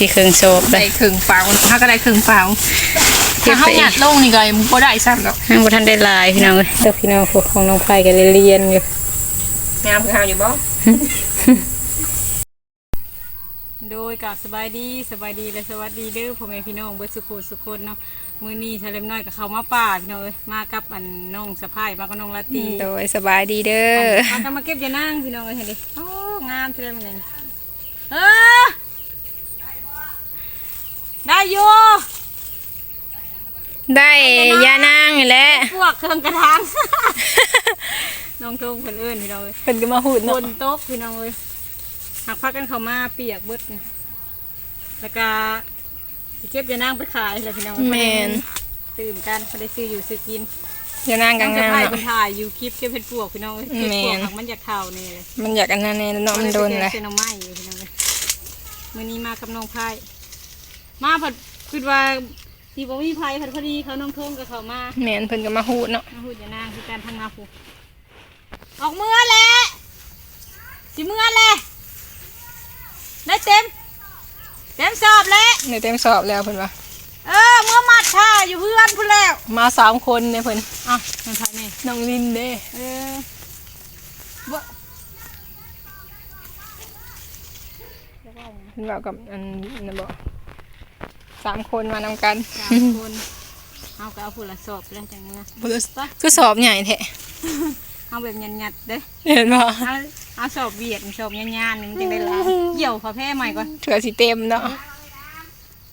สิเครื่องโซบเลได้ยครึ่งเปล่าถ้าก็ได้ครึ่งเปล่าเก็บถ้าไปเขาหยัดลงนี่ก็ยังบ่ได้ซ้ำดอกห้างบ่ทันได้ลายพี่น้องเอ้ยเจ้าพี่น้องพวกของน้องไผ่ก็เลยเรียนอยู่งามคือเฮาอยู่บ่โดยกับสบายดีสบายดีและสวัสดีเด้อพ่อแม่พี่น้องเบิดสุขุสุคนเนาะมื้อนี้ชาเลมน้อยกับเขามาป่าพี่น้องเอ้ยมากับอันน้องสะพายมากับน้องลาตรีโดยสบายดีเด้อมากันมาเก็บยานั่งพี่น้องเอ้ยเห็นดิโอ้งามทีเดียวมันเลยเออ ได้อยู่ได้ยานางนี่แหละพวกเครื่องกระทาง น้องทงคนอื่นพี่น้องเอ้ยเพิ่นก็มาหูดบเนาะนโต๊ะพี่น้องเอ้ยหักพักกันเขามาเปียกเบิดนี่แล้วก็สิเก็บยานั่งไปขายแล้วพี่น้องเอ้ยแม่นตื่มกันเขาได้ซื้ออยู่ซื้อกินยานางต้กัองงจะงามถ่ายเนาะเป็นถ่ายอยู่คลิปเก็บเห็ดปวกพี่น้องเอ้ยเห็ดปวกแม่น ของมันอยากเข่านี่เลย มันอยากอันนั้นแน่เนาะมันโดนเลยเส้นเอาไม้อยู่พี่น้องเอ้ยมื้อนี้มากับน้องไผ่ มาผัดคิดว่าที่บ่มีไผ่ผัดพอดีเขาน้องทงกับเขามาแม่นเพิ่นก็มาหูดเนาะมาพูดอย่านางคือการทำงานผูออกเมื่อแหละสิเมื่อแหละได้เต็ม เต็มสอบแล้วในเต็มสอบแล้วเพิ่นว่าเออเมื่อมัดท่าอยู่เพื่อนพูดแล้ว มาสามคนเนี่ยเพิ่นอะมันไผ่นี่น้องลินเด้เออบ่เพิ่นว่ากับอันนั่นบ่ สามคนมานำกันสามคนเอาก็เอาผู้ละสอบแล้วจังเมื่อบ่รู้คือสอบใหญ่แท้เอาแบบหยัดๆเด้เห็นบ่เอาเอาสอบเบียดสอบยานๆนี่มันจังได้ล้างเกี่ยวพอแพ้ใหม่ก่อนเถื่อสิเต็มเนาะ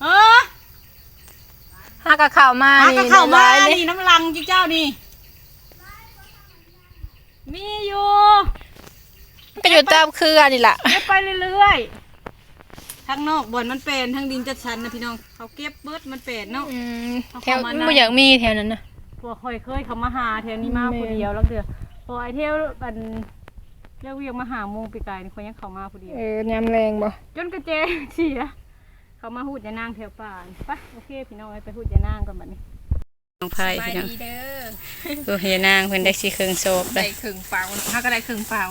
เออหากะเข้ามาหานี่ก็เข้ามาหลยๆนี่น้ำลังจิ๊กเจ้านี่มีอยู่มันก็อยู่ตามเครือนี่ล่ะเก็บไปเรื่อยๆ ทั้งนอกบ่อนมันเป็นทั้งดินจัดชันนะพี่น้อง เขาเก็บเบิดมันเป็นเนาะ อืมเอาแถวเข้ามามันในบ่อยากมีแถวนั้นน่ะพวกคอยเคยเขามาหาแถวนี้มาแม่ผู้เดียวแล้วเดือพอไอเที่ยวบันเรียกเวียงมาหาโมงปีกายนี่เขายังเขามาผู้เดียว เออยามแรงบ่จนกระเจเสียเขามาหูดยานางแถวป่านี่ไปโอเคพี่น้องไปหูดยานางก่อนบัดนี้น้องไผ่สบายพี่น้องดีเด้อตัวยานางเพิ่นได้สิเครื่องโซบเลได้ยครึ่งเปล่าถ้าก็ได้ครึ่งเปล่า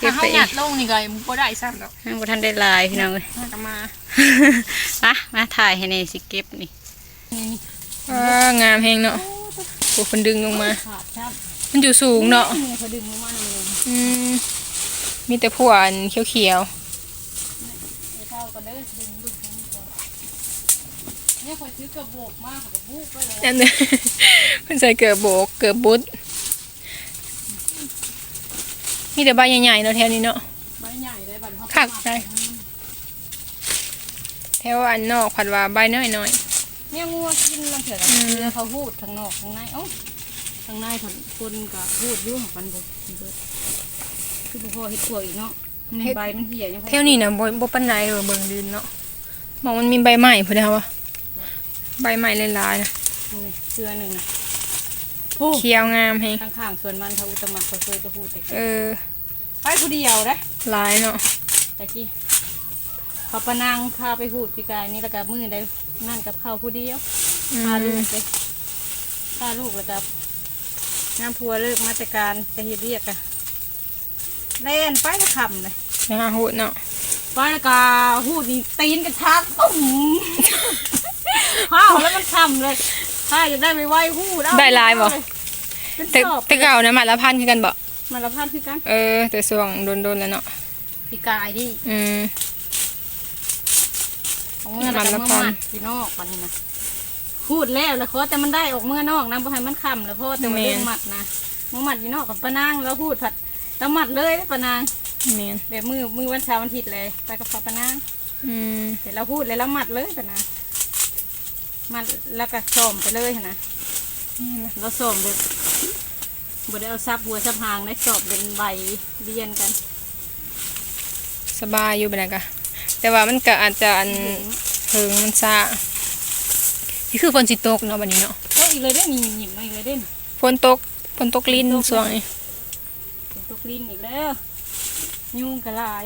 เก็ถ้าบเขาไปหยัดลงนี่ก็ยังบ่ได้ซ้ำดอกห้างบ่ทันได้ลายพี่น้องเอ้ยถ้าก็มามามาถ่ายให้ในสิเก็บนี่อ่างามแฮงเนาะโอ้เพิ่นดึงลงมา ขาดครับมันอยู่สูงเนาะนี่เขาดึงลงมาหน่อยนึงอืมมีแต่ผัวอันเขียวเดี๋ยวเท่าก็เด้อดึงดึงตรงนี้ก่อนเนี่ยคอยซื้อกระโบกมากกระบุกไปเลยๆอันนี้เพิ่นใส่เกือบโบกเกือบบุด มีแต่ใบใหญ่ๆเนาะแถวนี้เนาะใบใหญ่เลยบัดเขาคักได้แถวอันนอกผัดว่าใบน้อยเนี่ยงัวกินลังเถื่อนเรือเขาพูดทางนอกทางในเอ้าทางในผลคนก็พูดอยุ่งมันบุเบิดคือบ่พอเห็ดพวกอีกเนาะในใบมันเหี่ยยังๆแถวนี้น่ะบ่บ่ปานใดเออเบิ่งดินเนาะมองมันมีใบไม้พุ่นเด้อวะใบไม้หลายๆนะนี่เชือหนึ่ง เขียวงามแฮงข้างๆส่วนมันทาอุตมะเขาเคยจะพูดแต่เออ ไปผู้เดียวนะหลายเนาะแต่กี้เขาปะนางพาไปหูดปีกายนี่แล้วก็มือได้นั่นกับเขาผู้เดียวอืพาลูมกเลยพาลูกแล้วกับงานพัวเลิกมาจากการจะเฮ็ดเรียกอะเล่นไปจะขำเลยไปหาหูดเนาะไปแล้วก็หูดนี่ตีนกระชักตุ้มข้าวแล้วมันขำเลย ถ้าจะได้ไปไหวหูดเอาได้หลายบ่ เป็นแต่สอบแต่เก่านะหมัดละพันคือกันบ่มาละพันคือกันเออ แต่ส่วงโดนๆแล้วเนาะปีกายดิอืม ของเมื่อแล้วก็มันละเมื่อพันมัดพี่นอกวันนี้นะพูดแล้วแล้วขอแต่มันได้ออกเมื่อนอกนะบ่ให้มันคำแล้วเพราะว่าแต่ว่าเรื่องหมัดนะเมื่อหมัดพี่นอกกับปะนางแล้วพูดผัดแล้วหมัดเลยปะนางแม่นแบบมือมือวันเสาร์วันอาทิตย์เลยไปกับปะนางอืม เสร็จแล้วพูดเลยแล้วหมัดเลยปะนางห มัดแล้วก็ส่มไปเลยนะแล้วส่มแบบบ่ได้เอาซับหัวซับหางได้สอบเป็นใบเรียนกัน สบายอยู่บัดนั้นก็แต่ว่ามันก็อาจจะอันเพิงมันซานี่คือฝนสิตกเนาะบัดนี้เนาะก็อีกเลยได้หนีหยิบมาอีกเลยเด้นฝนตกฝนตกลิ้นส่วงนี้เป็นตกลิ้นอีกแล้ว ยุงกระลาย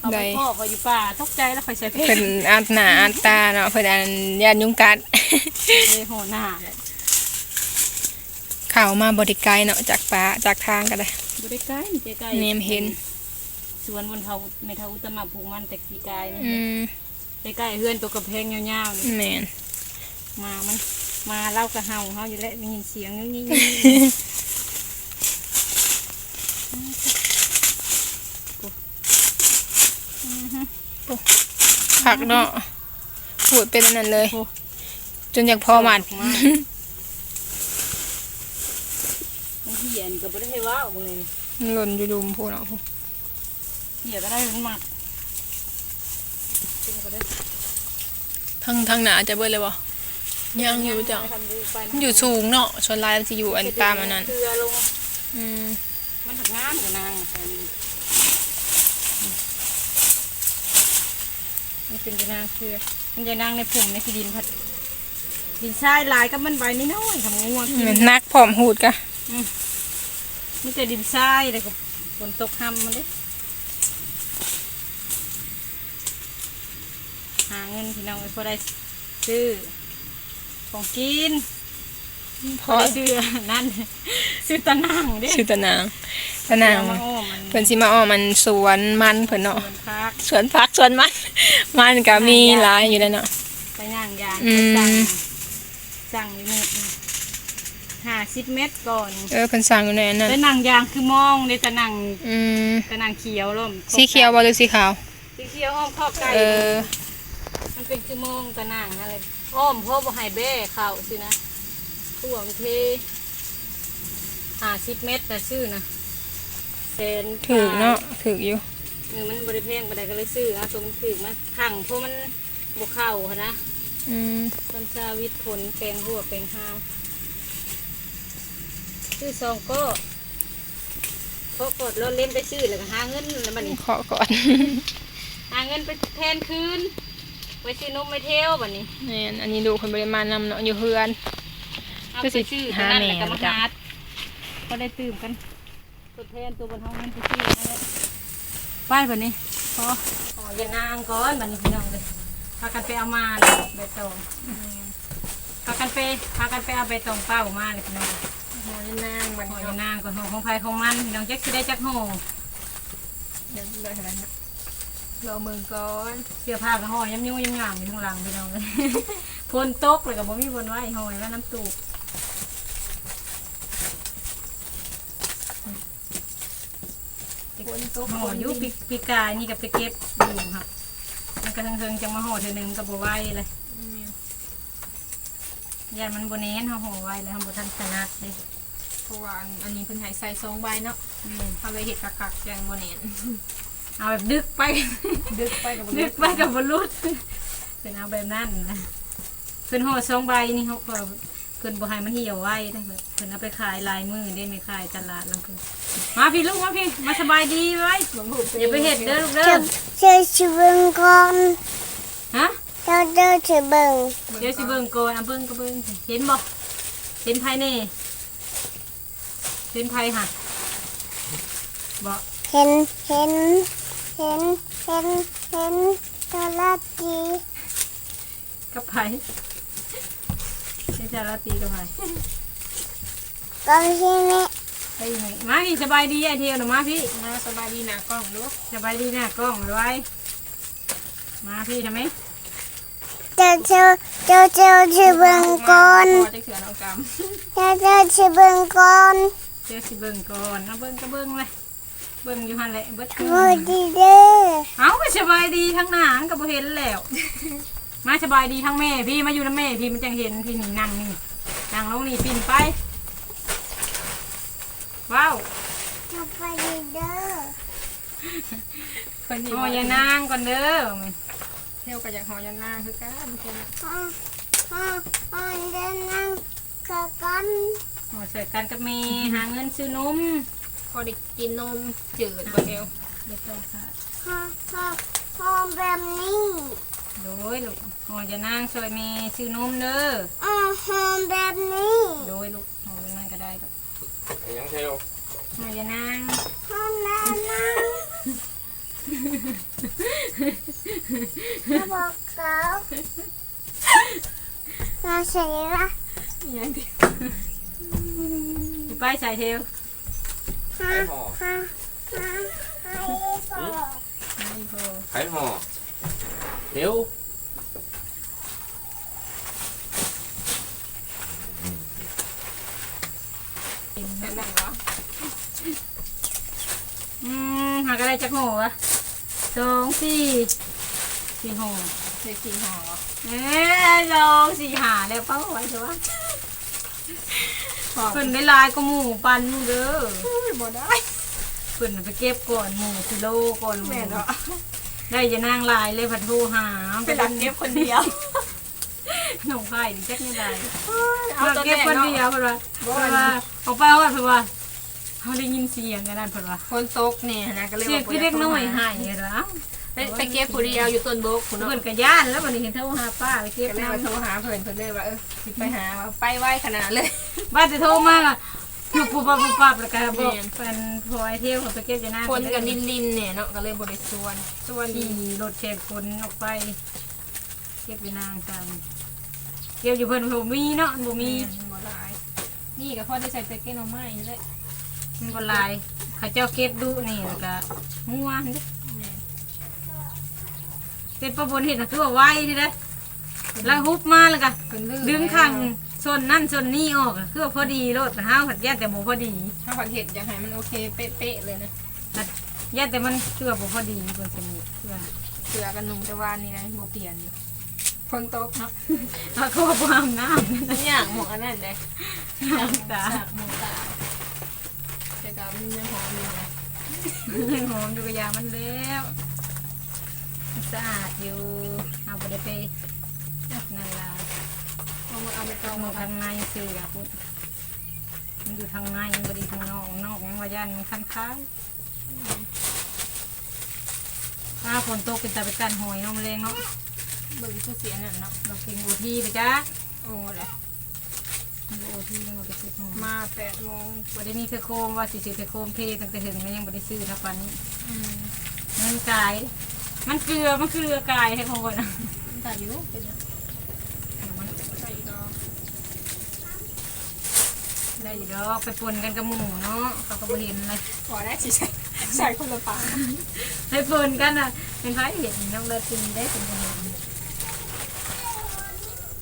เอาไปพ่อพออยู่ป่าตกใจแล้วคอยใส่เพลเพิ่นอาดหน้าอาดตาเนาะเพิ่นอันยานยุงกัด เลยโหหน้าเลยเข้ามาบ่ได้ไกลเนาะจากป่าจากทางก็ได้ บริใกล้ใกล้เนมเห็น สวนบนเทาไม่เทาอุตมะภูมิมันแต่กีกายนี่อืมใกล้ๆเฮือนตัวกระเพงยาวๆนี่แม่นมามันมาเล่ากระเฮาเฮาอยู่แล้วได้ยินเสียงนี่นี่ ผักเนาะพูดเป็นอันนั้นเลยโอ้จนอยากพอหมัดมากมันเหี่ยนี่ก็บ่ได้ให้ว้าวบ่เลยนี่มันหล่นอยู่ดุมพูดเนาะพูดเหี่ยก็ได้มันหมัดกินก็ได้ทั้งทั้งหนาจะเบิดเลยบ่ยังอยู่จ้ะทำดูไปมันอยู่สูงเนาะส่วนลายมันสิอยู่อันตามอันนั้นเกลือลงอืมมันหักงามกับนางแต่นี่มัน เป็นยานางคือ มันยานางในผุ่มในที่ดินพัดดินทรายหลายก็มันใบนิดน้อยทำงัวกินมันนักพร้อมหูดกะมีแต่ดินทรายเลยก็ฝนตกห้ำมันเด้หาเงินพี่น้องไว้พอได้ซื้อของกินพพออได้ซื้อนั่นซื้อตะนังเด้ชื่อตะนาง ตะนางเอามาอ้อมมันเพิ่นสิมาอ้อมมันสวนมันเพิ่นเนาะ มันพักสวนผักสวนมัน มันก็มีหลายอยู่แล้วเนาะ ไปย่างยางอืไปมสั่งสั่งอยู่นี่ห้าสิบเมตรก่อน เออเพิ่นสั่งอยู่ในนั้นแล้วนั่งยางคือมองในตะนังอืมตะนังเขียวร่มสีเขียวบ่หรือสีขาว สีเขียวอ้อมข้อไก่เออ มันเป็นคือมองตะนังอะไรอ้อมพ่อบ่ให้แบ้เข่าสินะท่วมเทห้าสิบเมตรแต่ซื้อนะเซนถูกเนาะถูกอยู่เออมันบริเพงบันไดก็เลยซื้อเอาตัวมันถือมาขังเพราะมันบกเข่าหั้นนะอืมต้นชาวิตผลแปลงหัวแปลงห้าวซื้อซองก็พอกดรถเล่นไปซื้อแล้วก็หาเงินแล้วมันนี่ขอก่อนหาเงินไปแทนคืนไปซื้อนมไปเที่ยวบัดนี้แม่นอันนี้ดูคนบริมาณนำเนาะอยู่เฮือนเอาคือไปสิซื้อหาตอนนั้นแหน่แล้วก็มาจ้ะหาก็ได้ตื่มกัน ตัวแทนตัวบนห้องนั้นไปซื้อนั่นแหละไปบัดนี้พอขออย่านางก่อนบัดนี้พี่น้องเลยพากันไปเอามาเลยใบตองพากันไปพากันไปเอาใบตองเป้ามาเลยพี่น้องหอยนางบัดหอนี้ยเนาะนางกับหอของไผของมันพี่น้องแจ็คสิได้จักห่อเดี๋ยวเลยอะไรนะรอมือก่อนเสื้อผ้ากับห่อย้ำยิ้วย้ำงามอยู่ข้างหลังพี่น้องเลยฝนตกเลยกับบ่มีฝนไว้ห่อยว่าน้ำตูก ห่ออยู่ปีปีกายนี่กับไปเก็บอยู่ครับมันก็เทิงๆจังมาห่อเธอหนึ่งกับบ่ไหวเลยยานมันบนเน้นห่อห่อไว้เลยทำบ่ทันขนาดเลยเพราะว่าอันอันนี้เพิ่นให้ใส่สองใบเนาะนี่ทำไปเห็ดคักๆแกงบ่เนียนเอาแบบดึกไป ดึกไปกับบ่นึกไปกับบรุษเป็นเอาแบบนั้นนะเพิ่นห่อสองใบนี่เขาก็เพิ่นบ่ให้มันเหี่ยวไว้ได้เพิ่นเพิ่นเอาไปขายลายมือได้ไม่ขายตลาดลังคือ มาพี่ลูกมาพี่มาสบายดีไว้อย่าไปเห็ดเด้อลูกเด้อเจ้าชิเบิงก่อนฮะเจ้าเจ้าชิเบิงเดี๋ยวสิเบิ่งก่อนเอาเบิ่งก็เบิ่งสิเห็นบ่เห็นภายในเห็นภายหักบ่เห็นเห็นเห็นเห็นเห็นตวลาจีกับไผเจ้าจะลาตีกับไผก็ที่นี่ ไปยังไงมาพี่สบายดีไอเทียวหนูมาพี่มาสบายดีหนากล้องดูสบายดีนะกล้องไว้ไว้มาพี่ทำไมเจ้าเจ้าเจ้าเจ้าชิเบิงก่อนพอจะเขือนเอากำเจ้าเจ้าชิเบิงก่อนเดี๋ยวสิเบิ่งก่อนนะเบิ่งก็เบิ่งเลยเบิ่งอยู่หันแหละเบิดโมดีเด้อเอาไปสบายดีทั้งหนางก็บ่เห็นแล้ว มาสบายดีทั้งแม่พี่มาอยู่น้ำแม่พี่มันจังเห็นพี่นี่นั่งนี่นั่งลงนี่ปิ่นไป ว้าวสบายดีเด้อคนที่โอ้ยายนางก่อนเด้อเที่ยวกับอยากหอยานางคือกันเพิ่นน่ะฮ่าฮ่าฮ่าเดินนั่งกับกันโอ้ใส่กันกับแม่หาเงินซื้อนมพอได้กินนมจืดบ่เอวเดี๋ยวต้องค่ะฮ่าฮ่าฮ่าแบบนี้โดยลูกโอ้ยายนางช่วยแม่ซื้อนมเด้ออ่าฮ่าแบบนี้ โดยลูกโอ้ยนั่นก็ได้ลูกยังเท ลโอ้ยายนางฮ่านั่งนั่งมาบอกเขาเราเสียละยังที่ไปใส่เทวฮ่าฮ่าฮ่าฮ่า ไข่ห่อเดี๋ยว เป็นแบบเหรอ อืมหากอะไรจักหัวสองสี่ สี่หัวเด็กสีหอเอ้ยสองสี่หาแล้วเป้าไว้เถอะวะเพิ่นได้หลายก็หมูปันเด้อบ่ได้เพิ่นน่ะไปเก็บก่อนหมูกิโลก่อนหมูแม่เนาะได้จะนั่งลายเลยพัดโทรหาเป็นหลักเก็บคนเดียวน้องไผ่นี่จักไม่ได้เอาเราตัวเก็บแม่คนเนาะเดียวเพิ่นว่าเพิ่นว่าเอาไปเอาไปเพิ่นว่าเขาได้ยินเสียงกันนั่นเพิ่นว่าคนตกเนี่ยนะก็เลยเสียงคือเด็กน้อยหายเหรอ ไปไปเก็บผู้เดียวอยู่ต้นโบกคุณเนาะเพิ่นก็ย่านแล้ววันนี้เห็นโทรหาป้าไปเก็บก็เลยน้ำมาโทรหาเพิ่นเพิ่นเลยว่าเออสิไปหาว่าไปไวขนาดเลยบ้านจะโทรมาอะอยู่ปุ๊บปั๊บปุ๊บปั๊บแล้วก็บอกแม่นเป็นพอไอเที่ยวเขาไปเก็บจะหน้าคนกับลินลินเนี่ยเนาะก็เลยบริส่วนส่วนขี่รถแข่งคนออกไป เก็บไปนางกันเก็บอยู่เพิ่นบ่มีเนาะบ่มีมีบ่หลายนี่ก็พอได้ใส่ไปเก็บหน่อไม้นี่แหละมันบ่หลายเขาเจ้าเก็บดุนี่แล้วก็งัวนี่ เก็บประบนเห็ดน่ะคือว่าไวทีเด้อแล้วฮุบมาแล้วก็เพิ่นลืมดึงข้างส่วนนั่นส่วนนี้ออกอะคือว่าพอดีรถมันห้าวผัดแย่แต่บ่พอดีถ้าผัดเห็ดอยากให้มันโอเคเป๊ะๆเลยนะแย่แต่มันคือว่าบ่พอดีเพิ่นสิมีเพื่อเสือกันหนุ่มแต่ว่านี่นะบ่เปลี่ยนอยู่คนตกเนาะถ้าเขาบ่อาบน้ำนั่นอย่างหมองอันนั้นเด้น้ำตาจากหมองตาแต่ก็มันยังหอมอยู่นะ ยังหอมอยู่กับยามันแล้วมัน สะอาดอยู่เอาบ่ได้ไปนั่นล่ะเอามาเอาไปตต้อองงมามาทางในซื้ออะพุ่นมันอยู่ทางในบ่ได้ทางนอกนอกมันว่าย่านมันคันค้ายถ้าฝนตกเป็นตาไปกันหอยเน้องแรงเนาะเบิ่งผู้เสียนั่นเนาะเรากินอูทีไปจ้าโอ้แหละอูทียังบ่ได้ซื้อหอยมาแปดโมงบ่ได้มีเทอโคมว่าสิซื้อเทอโคมเพตั้งแต่ถึงก็ยังบ่ได้ซื้อทับปันนี้อืมเงินกาย มันเกลือ มันเกลือกายให้ของคนนะแต่อยู่เป็นยังใส่ดอกได้อยู่ดอกไปปนกันกับหมูเนาะเขาก็บ่เห็นเลยพอได้สิใส่ใส่คนละปากไปปนกันอะเป็นไผเห็นน้องเลิศกินได้เป็นคนเห็น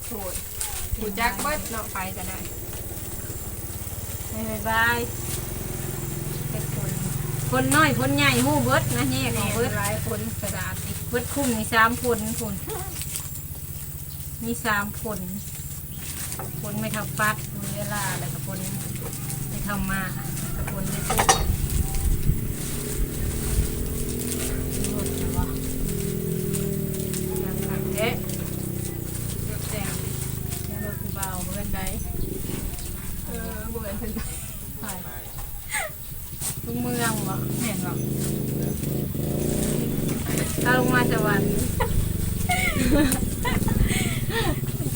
โถยกูจักเบิดเนาะไปก็ได้บายบายไปปน คนน้อยคนใหญ่หู้เบิดนะแยกของเบิเบิดดหลายคนกระดาษติเบิดคุ้มมีสามคนคนมีสามคนคนไม่เท่าปัดคนเวลาแล้วก็คนไม่เท่ามากับคนไม่สู้รถนะวะยังหักเอ๊ะ เลือกแต่ง ยังรถผู้เบาเพื่อนใด เออบ่เหมือนเพิ่น ใช่ลุงเมืองวะเห็นวะถ้าลงมาสวรรค์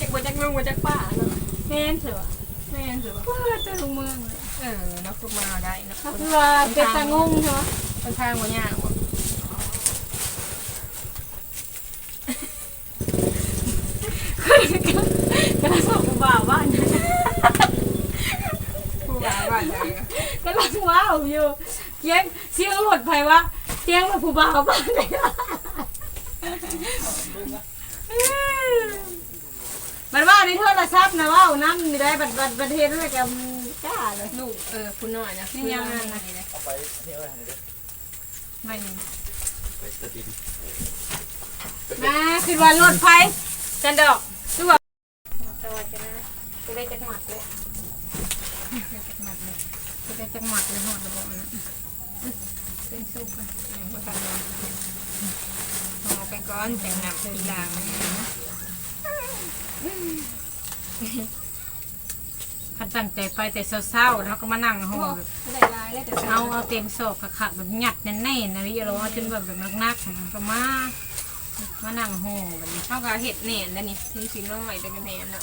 จักบ่จักเมืองบ่จักป่าเนาะ แม่นเถอะแม่นสิบ่เพื่อจะลงเมืองเลยเออเนาะคือมาได้เนาะถ้าเพื่อเป็นตางงใช่ไหมคนทางบ่ยากบ่กำลังบอกผู้บ่าวว่าเนี่ยผู้ว่าว่าได้อะกำลังว้าวอยู่เสียงเสียงหดไปวะเสียงแบบผู้บ่าวบ้านเลยบัดว่า ในโทรศัพท์นะว่าวน้ำนี่ได้บัดบัดบัดเห็นอะไรกับกล้าเลยลูกเออผู้น้อยนะนี่ยังไงนะนี่นะเอาไปนี่เอาไปไหนเด้อไม่มีไปตะดินมาคือว่ารถไฟจันดอกคือว่าสวัสดีนะจะได้จักหมัดเลยจักหมัดเลยจะได้จักหมัดเลยหอดระบบนะเป็นสุกอะยังบ่ทันเลยเอาไปก่อนจังนำทีหลัง คันตั้งใจไปแต่เศร้าๆแล้วก็มานั่งห้องได้ลายแล้วแต่เอาเอาเต็มศอกขักๆแบบหยัดแน่นๆนะพี่เราจนแบบแบบนักๆก็มามานั่งห้องแบบนี้เฮาก็เฮ็ดแหน่นแล้วนี่ถึงสิน้อยแต่ก็แหน่นเนาะ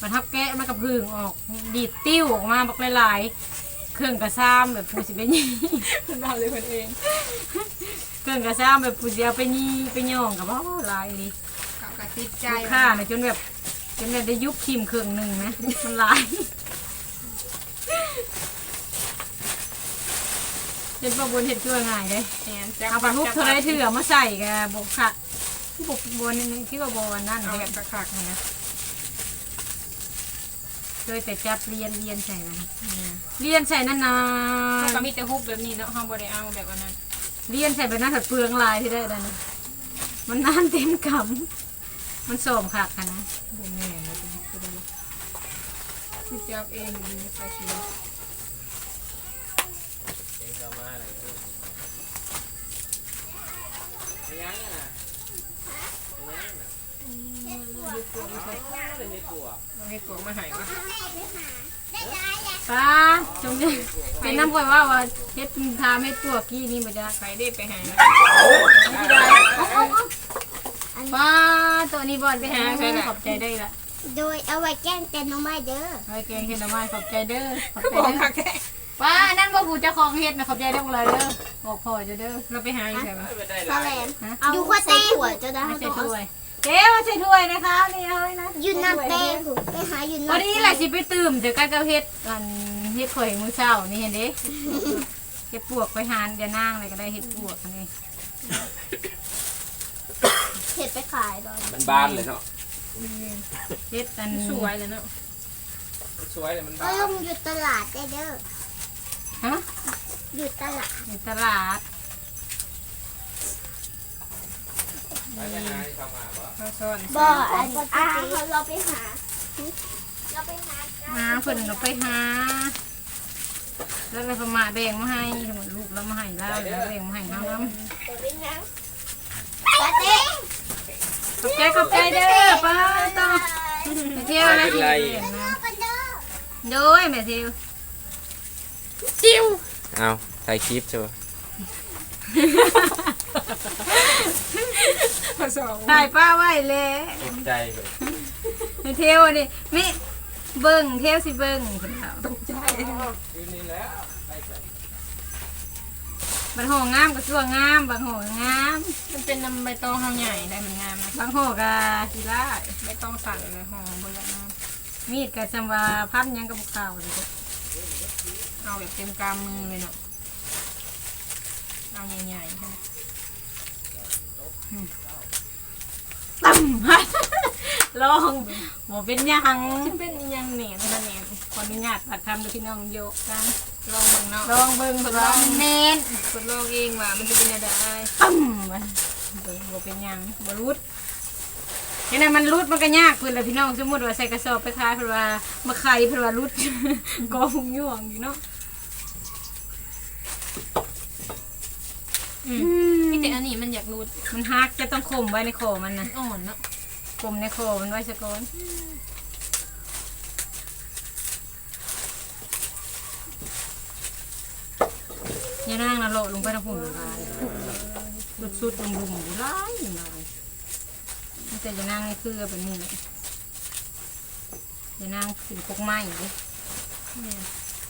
มาทับแกะมากระพึ่งออก ดีดติ้วออกมาบักหลายๆเครื่องกระซ้ำแบบผู้สิเป็นยี่เพิ่นเอาเลยเพิ่นเอง เครื่องกระซ้ำแบบผู้เดียวไปยี่ไปย่องกับว่าลายเลยเขาก็ติดใจลูกค้านะจนแบบ จนแบบได้ยุบคิมเครื่องหนึ่งนะมันลายจเป็นประบนเห็ดเกลือง่ายเลยแม่นจับเอาปลาลูกเท่าไรเถื่อมาใส่กับบกขัดบกบนนี่ที่ว่าบนนั่นเอาเลแบยบคักๆนะเคยแต่จับเรียนเรียนใส่นะเรียนใส่นานมันก็ๆมีแต่ฮุบแบบนี้เนาะเฮาบ่ได้เอาแบบอันนั้นเรียนใส่แบบนั้นถัดเปลืองลายที่ได้ดันมันนานเต็มกำมันโสมขาดกันนะ บ่แม่นเลยคือได้ สิจับเองอยู่ในคาชีเองเข้ามาเลยเออไม่ยั้งนะไม่ยั้งอะไม่กลัวเลยไม่กลัวให้ตัวมาให้ว่าป้าจงจะเป็นน้ำกวยว่าว่าเฮ็ดทามเฮ็ดตัวกี้นี่มันจะใครได้ไปหาป้าตัวนี้บอลไปหาใช่ขอบใจได้ละ โดยเอาไว้แกล้งแต่น้องไม้เด้อไอ้แกงเฮ็ดน้ำมันขอบใจเด้อขอบใจบอกเด้อคักแท้ป้านั่นบ่ผู้เจ้าของเฮ็ดนะขอบใจเด้อเลยเด้อบอกพ่อจะเด้อเราไปหาอยู่ใช่ปะไม่ได้สหลาแลยมฮะ อยู่ข้อใส่ถั่วจะได้ไม่ใช่เอาถ้วยเจ๊มาใช่ถ้วยนะคะนี่เอาไว้นะอยู่น้ำเต้หูไปหาอยู่พอน้ำดีแหละสิไปตื่มเดี๋ยวกันก็เฮ็ดอันเฮ็ดข่อยมื้อเช้านี่เห็นเด้เฮ็ดปวกไปหานอย่านางเลยก็ได้เฮ็ดปวกอันนี้เห็ดไปขายดอนมันบานเลยเนาะ เฮ็ดอันสวยเลยเนาะสวยเลยมันก็บานลงอยู่ตลาดได้เด้อฮะอยู่ตลาดในตลาดไปไปหาที่เข้ามาบ่เราซ่อนบ่อันอ่าเราไปหาเราไปหากันมาเพิ่นก็ไปหา แล้วเลยประมาแบ่งมาให้ทั้งหมดลูกแล้วมาให้เราแล้วแบ่งมาให้เฮานำเดี๋ยวไปนั่งปาเต้ ขอบใจขอบใจเด้อป้าต้องไปเที่ยวนะโดยแม่เที่ยวเอาถ่ายคลิปชัวเราซ่อนถ่ายป้าไว้เลยตกใจเลยแม่เที่ยวนี่มิเบิ่งเที่ยวสิเบิ่งเพิ่นเอาคืนนี้แล้วไปใส่ บางโหงามก็ชั่วงาม บางโหงาม มันเป็นน้ำใบตองเฮาใหญ่ได้มันงามนะบางโหก็สิได้ใบตองสั่นเลยหอมบ่อยากงามมีดก็จำว่าพันหยังกับข้าวเลยเด้อเอาแบบเต็มกำมือเลยเนาะเอาใหญ่ๆค่ะตั้มลองบ่เป็นหยังจะเป็นอีหยังเหนียนนะเหนียนขออนุญาตปัดคำโดยพี่น้องโยกกัน ลองเบิ่งเนาะลองเบิ่งทดลองเน้นทดลองเองว่ามันจะเป็นอะไรตั้มมันเบิ่งบ่เป็นหยังบ่รุดยังไงมันรุดมันก็ยากเพิ่นแหละพี่น้องสมมุติว่าใส่กระสอบไปขายเพิ่นว่ามาไข่เพิ่นว่ารุดกองย่วงอยู่เนาะอืมนี่แต่อันนี้มันอยากรูดมันฮักจะต้องข่มไว้ในคอมันนะอ่อนเนาะข่มในคอมันไว้ซะก่อน อย่านั่งนะโลดลงไปทางพุ่นลายสุดๆลุมๆอยู่หลายอยู่หลายมันแต่อย่านั่งในคือแบบนี้แหละอย่านั่งขึ้นพกไม้ดิเนี่ย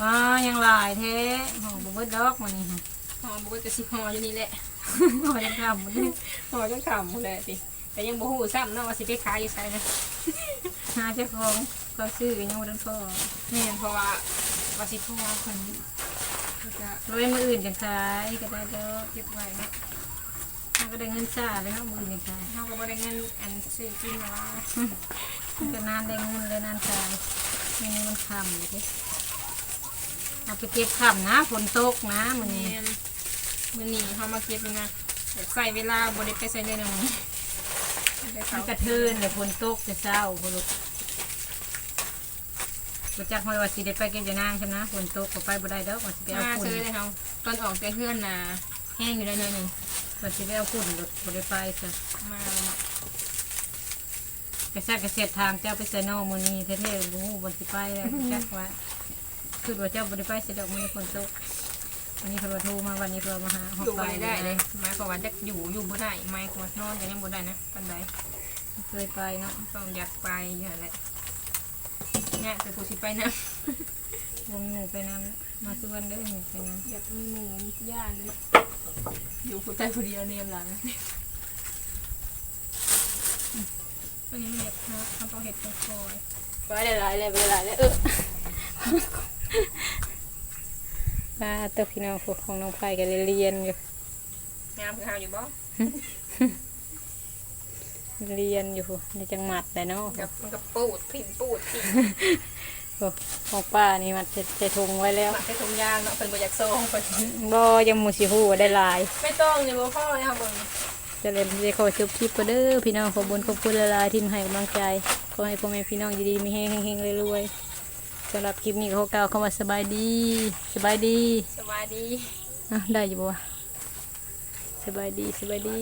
ว้ายังหลายแท้หอมเบิดดอกมันนี่ค่ะหอมบอกว่าจะสิหออยู่นี่แหละหอยังทำหมดเลยหอจังขำหมดเลยติแต่ยังบ่ฮู้ซ้ำเนาะว่าสิไปขายอยู่ไสนะหาเจ้าของก็ซื้อกันยังบ่ทันพอแม่นเพราะว่าว่าสิโทรหาเพิ่น แล้วก็รวยมืออื่นจังขายก็ได้ดอกเก็บไว้เนาะถ้าก็ได้เงินซ่าเลยเนาะมืออื่นจังขายเฮาก็บ่ได้เงินอันซื้อกินมาว่ามันก็นานได้เงินเลยนานขายไม่นี่มันคำอยู่ดิเอาไปเก็บคำนะฝนตกนะมันแม่นี้นมื้อนี้เฮามาเก็บนี่นะอยากใส่เวลาบ่ได้ไปใส่เลยนะมึงได้มัเขานกระเทือนเลยฝนตกจะเศร้าพอลูก บ่จักมาว่าสิได้ไปเก็บจะนางใช่ไหมฝนตกก็ไปบ่ได้ดอกว่าสิไปเอามาฝุ่นซื้อเลยเฮาตอนออกแต่เพื่อนน่ะแห้งอยู่ได้หน่อยหนึงว่าสิไปเอาฝุ่นรถบ่ได้ไปจ้ะมาเลยเนาะกระแทกกระเสียดถามเจ้าไปใส่นอกมื้อนี้แท้ๆบ่ฮู้บ่สิไปแล้วจักว่าคือว่าเจ้าบ่ได้ไปสิดอกมื้อนี้ฝนตกวันนี้เขาบ่โทรมาวันนี้เขามาหาอยู่บ่ได้เลยหมายความว่าจะอยู่อยู่บ่ได้หมายความว่านอนก็ยังบ่ได้นะปานใดเคยไปเนาะต้องอยากไปอย่างแหละ เนี่ยคือกูสิไปนะวงงูไปนำมาส่วนเด้อหนูไปนำอยากมีหมูมีย่านเลยอยู่ผู้ใต้ผู้เดียวเนียมหลังอันนี้เห็ดนะทำต้องเห็ดคอยไปหลายๆเลยไปหลายๆเลยเออมาเตัวพี่น้องพวกของน้องไผ่กันเรียนอยู่งามคือเฮาอยู่บ่ เรียนอยู่ในจังหวัดแต่เนาะกับมันก็ปูดพิมพ์ปูดพิมพ์โอ้ของป้านี่มันใส่ถุงไว้แล้วหมักใส่ถุงยางเนาะเพิ่นบ่อยากส่งเพิ่นบ่ยังหมูสิฮู้ว่าได้หลาย ไม่ต้องนี่บ่พ่อเลยเฮาเบิ่งจะเล่นจะขอจบคลิปก็เด้อพี่น้องขอบุญขอบคุณหลายๆที่มาให้กำลังใจขอให้พ่อแม่พี่น้องอยู่ดีมีแฮงเฮงๆรวยๆสำหรับคลิปนี้ก็ขอกล่าวคำว่าสบายดี สบายดีสวัสดีอะได้อยู่บ่วะสบายดีสบายดี